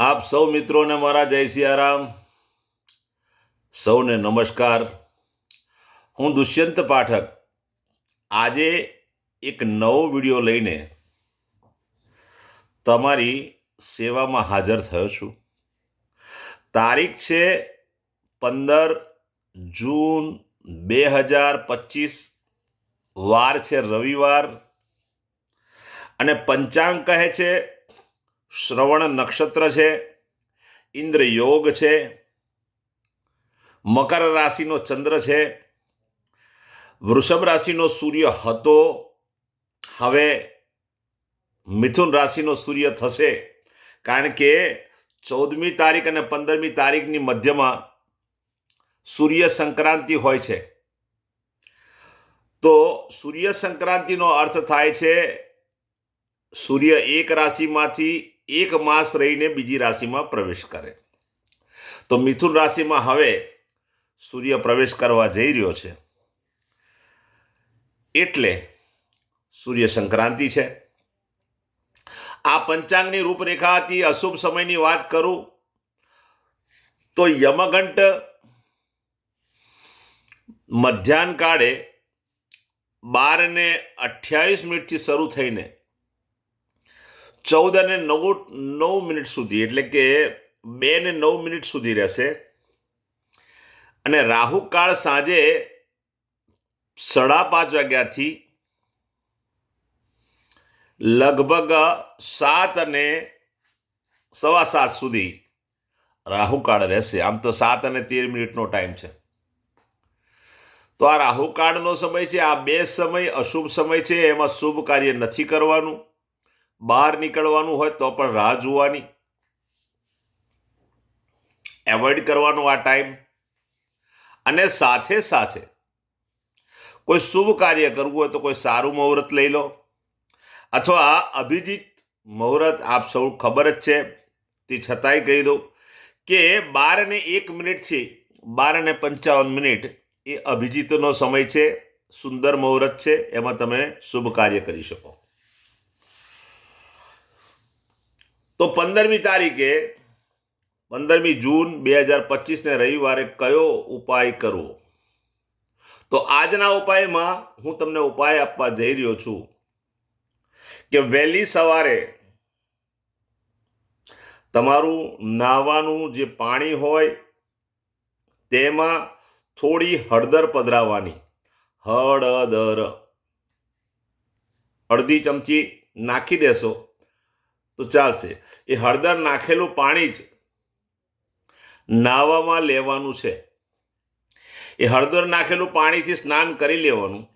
આપ સૌ મિત્રોને મારા જય સિયારામ. સૌને નમસ્કાર. હું દુષ્યંત પાઠક. આજે એક નવો વીડિયો લઈને તમારી સેવામાં હાજર થયો છું. તારીખ છે પંદર જૂન બે હજાર પચીસ. વાર છે રવિવાર. અને પંચાંગ કહે છે શ્રવણ નક્ષત્ર છે, ઇન્દ્ર યોગ છે, મકર રાશિનો ચંદ્ર છે, વૃષભ રાશિનો સૂર્ય હતો, હવે મિથુન રાશિનો સૂર્ય થશે, કારણ કે ચૌદમી તારીખ અને પંદરમી તારીખની મધ્યમાં સૂર્ય સંક્રાંતિ હોય છે. તો સૂર્ય સંક્રાંતિનો અર્થ થાય છે, સૂર્ય એક રાશિમાંથી એક માસ રહીને બીજી રાશિમાં પ્રવેશ કરે. તો મિથુન રાશિમાં હવે સૂર્ય પ્રવેશ કરવા જઈ રહ્યો છે. એટલે સૂર્ય સંક્રાંતિ છે. આ પંચાંગની રૂપરેખા હતી, અશુભ સમયની વાત કરું, તો યમઘંટ મધ્યાહન કાળે બાર ને અઠ્યાવીસ મિનિટથી શરૂ થઈને ચૌદ અને નવ નવ મિનિટ સુધી, એટલે કે બે ને નવ મિનિટ સુધી રહેશે. અને રાહુકાળ સાંજે સાડા પાંચ વાગ્યાથી લગભગ સાત અને સવા સાત સુધી રાહુકાળ રહેશે. આમ તો સાત અને તેર મિનિટનો ટાઈમ છે. તો આ રાહુકાળનો સમય છે, આ બે સમય અશુભ સમય છે, એમાં શુભ કાર્ય નથી કરવાનું. બહાર નીકળવાનું હોય તો પણ રાહ જોવાની. એવોઇડ કરવાનો આ ટાઈમ અને સાથે સાથે કોઈ શુભ કાર્ય કરવું હોય તો કોઈ સારું મુહૂર્ત લઈ લો. અથવા અભિજીત મુહૂર્ત આપ સૌ ખબર જ છે. તે છતાંય કહી દઉં કે બાર ને એક મિનિટથી બાર ને પંચાવન મિનિટ એ અભિજીતનો સમય છે. સુંદર મુહૂર્ત છે. એમાં તમે શુભ કાર્ય કરી શકો. તો પંદરમી તારીખે, પંદરમી જૂન બે હજાર પચીસને રવિવારે કયો ઉપાય કરવો? તો આજના ઉપાયમાં હું તમને ઉપાય આપવા જઈ રહ્યો છું કે વહેલી સવારે તમારું નાહવાનું જે પાણી હોય, તેમાં થોડી હળદર પધરાવવાની. હળદર. અડધી ચમચી નાખી દેશો. તો ચાલશે. એ હળદર નાખેલું પાણી જ નાવામાં લેવાનું છે. એ હળદર નાખેલું પાણીથી સ્નાન કરી લેવાનું.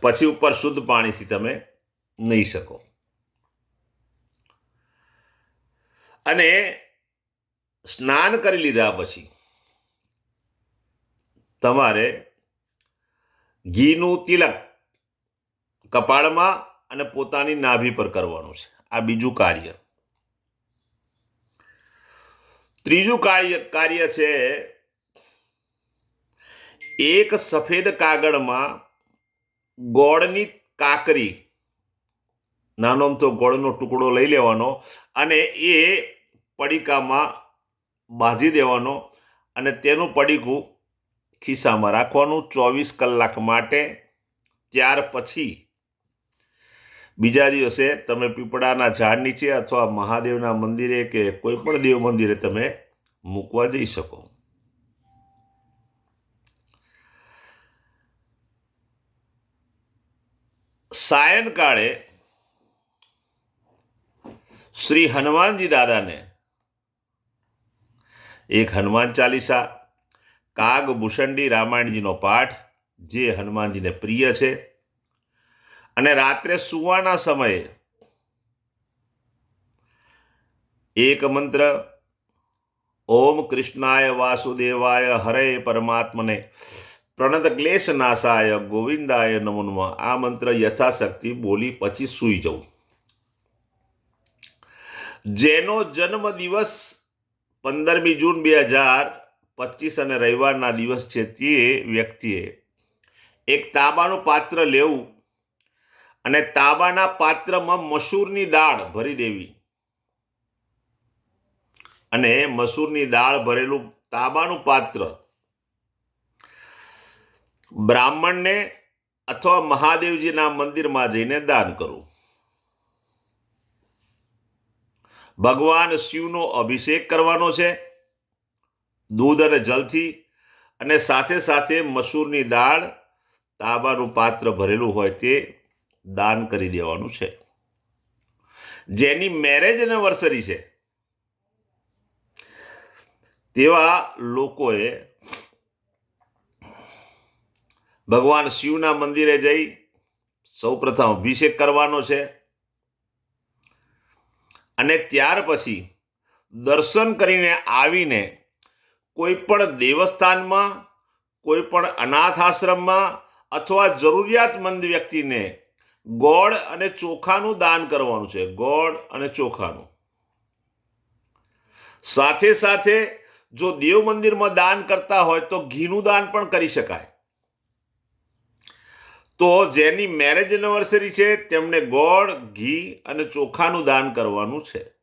પછી ઉપર શુદ્ધ પાણીથી તમે નહીં શકો. અને સ્નાન કરી લીધા પછી તમારે ઘીનું તિલક કપાળમાં અને પોતાની નાભી પર કરવાનું છે. આ બીજું કાર્ય. ત્રીજું કાર્ય કાર્ય છે એક સફેદ કાગળમાં ગોળની કાકરી. નાનો તો ગોળનો ટુકડો લઈ લેવાનો અને એ પડીકામાં બાંધી દેવાનો અને તેનું પડીકું ખિસ્સામાં રાખવાનું ચોવીસ કલાક માટે. ત્યાર પછી બીજા દિવસે તમે પીપળાના ઝાડ નીચે અથવા મહાદેવના મંદિરે કે કોઈ પણ દેવ મંદિરે તમે મૂકવા જઈ શકો. સાયનકાળે શ્રી હનુમાનજી દાદાને એક હનુમાન ચાલીસા, કાગ ભૂષંડી રામાયણજીનો પાઠ, જે હનુમાનજીને પ્રિય છે. અને રાત્રે સુવાના સમયે એક મંત્ર, ઓમ કૃષ્ણાય વાસુદેવાય હરે પરમાત્મને પ્રણત ક્લેશ નાશાય ગોવિંદાય નમો નમઃ. આ મંત્ર યથાશક્તિ બોલી પછી સૂઈ જવું. જેનો જન્મ દિવસ પંદરમી જૂન બે હજાર પચીસ અને રવિવારના દિવસ છે તે વ્યક્તિએ એક તાંબાનું પાત્ર લેવું અને તાંબાના પાત્રમાં મસૂરની દાળ ભરી દેવી. અને મસૂરની દાળ ભરેલું તાંબાનું પાત્ર. બ્રાહ્મણને અથવા મહાદેવજીના મંદિરમાં જઈને દાન કરવું ભગવાન શિવનો અભિષેક કરવાનો છે. દૂધ અને જલથી અને સાથે સાથે મસૂરની દાળ તાંબાનું પાત્ર ભરેલું હોય તે દાન કરી દેવાનું છે. જેની મેરેજ એનિવર્સરી છે. તેવા લોકોએ ભગવાન શિવના મંદિરે જઈ સૌપ્રથમ અભિષેક કરવાનો છે. અને ત્યાર પછી દર્શન કરીને આવીને કોઈ પણ દેવસ્થાનમાં, કોઈ પણ અનાથ આશ્રમમાં અથવા જરૂરિયાતમંદ વ્યક્તિને ગોળ અને ચોખાનું દાન કરવાનું છે. ગોળ અને ચોખાનું. સાથે સાથે જો દેવ મંદિરમાં દાન કરતા હોય તો ઘીનું દાન પણ કરી શકાય. તો જેની મેરેજ એનિવર્સરી છે, તેમને ગોળ, ઘી અને ચોખાનું દાન કરવાનું છે.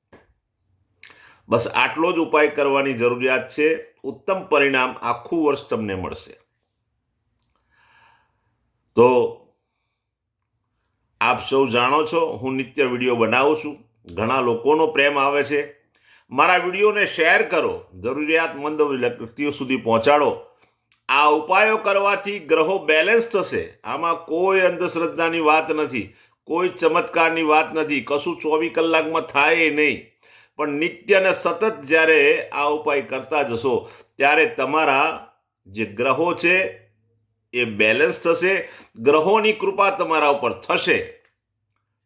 બસ આટલો જ ઉપાય કરવાની જરૂરિયાત છે. ઉત્તમ પરિણામ આખું વર્ષ તમને મળશે. તો આપ સૌ જાણો છો, હું નિત્ય વીડિયો બનાવું છું. ઘણા લોકોનો પ્રેમ આવે છે. મારા વિડીયોને શેર કરો, જરૂરિયાતમંદ વ્યક્તિઓ સુધી પહોંચાડો. આ ઉપાયો કરવાથી ગ્રહો બેલેન્સ થશે. આમાં કોઈ અંધશ્રદ્ધાની વાત નથી, કોઈ ચમત્કારની વાત નથી, કશું ચોવીસ કલાકમાં થાય નહીં. પણ નિત્ય અને સતત જ્યારે આ ઉપાય કરતા જશો, ત્યારે તમારા જે ગ્રહો છે એ બેલેન્સ થશે. ગ્રહોની કૃપા તમારા ઉપર થશે.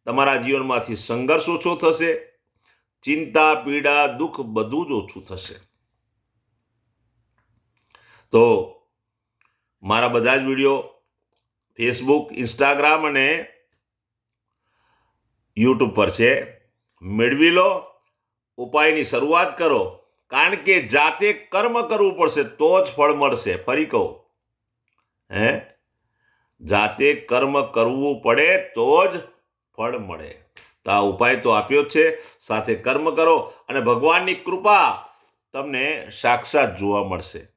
તમારા જીવનમાંથી સંઘર્ષ ઓછો થશે. ચિંતા, પીડા, દુઃખ બધું જ ઓછું થશે. તો મારા બધા જ વીડિયો ફેસબુક ઇન્સ્ટાગ્રામ અને યુટ્યુબ પર છે. મેળવી લો. ઉપાયની શરૂઆત કરો. કારણ કે જાતે કર્મ કરવું પડશે તો જ ફળ મળશે. ફરી કહું. હે? જાતે કર્મ કરવું પડે તો જ ફળ મળે. તો આ ઉપાય તો આપ્યો જ છે. સાથે કર્મ કરો અને ભગવાનની કૃપા તમને સાક્ષાત જોવા મળશે.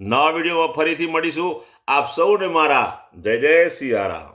નવા વિડીયોમાં ફરીથી મળીશું. આપ સૌને મારા જય જય સિયારામ.